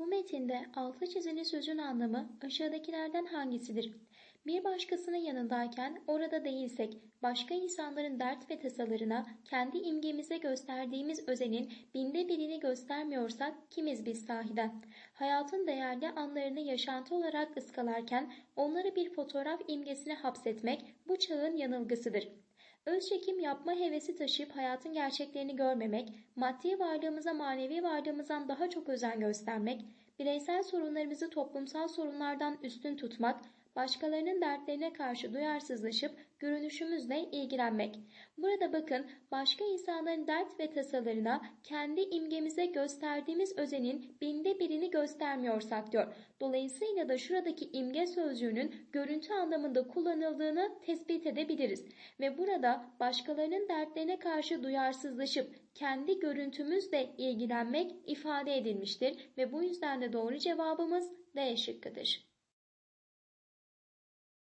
Bu metinde altı çizili sözün anlamı aşağıdakilerden hangisidir? Bir başkasının yanındayken orada değilsek, başka insanların dert ve tasalarına kendi imgemize gösterdiğimiz özenin binde birini göstermiyorsak kimiz biz sahiden? Hayatın değerli anlarını yaşantı olarak ıskalarken onları bir fotoğraf imgesine hapsetmek bu çağın yanılgısıdır. Öz çekim yapma hevesi taşıyıp hayatın gerçeklerini görmemek, maddi varlığımıza manevi varlığımızdan daha çok özen göstermek, bireysel sorunlarımızı toplumsal sorunlardan üstün tutmak, başkalarının dertlerine karşı duyarsızlaşıp görünüşümüzle ilgilenmek. Burada bakın başka insanların dert ve tasalarına kendi imgemize gösterdiğimiz özenin binde birini göstermiyorsak diyor. Dolayısıyla da şuradaki imge sözcüğünün görüntü anlamında kullanıldığını tespit edebiliriz. Ve burada başkalarının dertlerine karşı duyarsızlaşıp kendi görüntümüzle ilgilenmek ifade edilmiştir ve bu yüzden de doğru cevabımız D şıkkıdır.